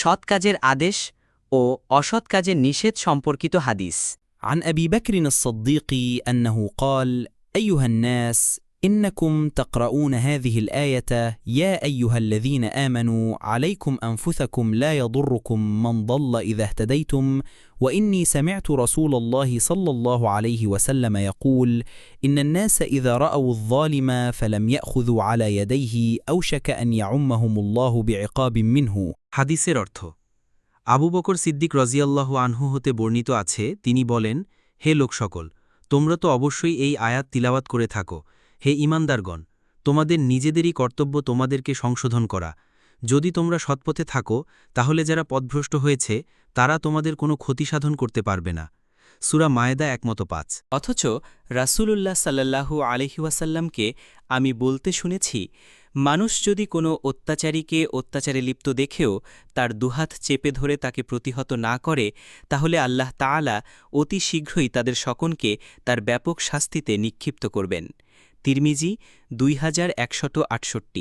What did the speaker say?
সৎ কাজের আদেশ ও অসৎ কাজের নিষেধ সম্পর্কিত হাদিস عن أبي بكر الصديق أنه قال أيها الناس إنكم تقرؤون هذه الآية يا أيها الذين آمنوا عليكم أنفسكم لا يضركم من ضل إذا اهتديتم وإني سمعت رسول الله صلى الله عليه وسلم يقول إن الناس إذا رأوا الظالم فلم يأخذوا على يديه أوشك أن يعمهم الله بعقاب منه হাদিসের অর্থ, আবু বকর সিদ্দিক রজিয়াল্লাহ আনহু হতে বর্ণিত আছে, তিনি বলেন, হে লোক সকল তোমরা তো অবশ্যই এই আয়াত তিলাওয়াত করে থাকো। হে ইমানদারগণ, তোমাদের নিজেদেরই কর্তব্য তোমাদেরকে সংশোধন করা। যদি তোমরা সৎপথে থাকো, তাহলে যারা পথভ্রষ্ট হয়েছে, তারা তোমাদের কোনো ক্ষতি সাধন করতে পারবে না। সুরা মায়েদা একমত পাঁচ। অথচ রাসূলুল্লাহ সাল্লাল্লাহু আলহিউসাল্লামকে আমি বলতে শুনেছি মানুষ যদি কোনো অত্যাচারীকে অত্যাচারে লিপ্ত দেখেও তার দুহাত চেপে ধরে তাকে প্রতিহত না করে, তাহলে আল্লাহ তালা অতি শীঘ্রই তাদের সকনকে তার ব্যাপক শাস্তিতে নিক্ষিপ্ত করবেন। তিরমিজি দুই হাজার একশত আটষট্টি।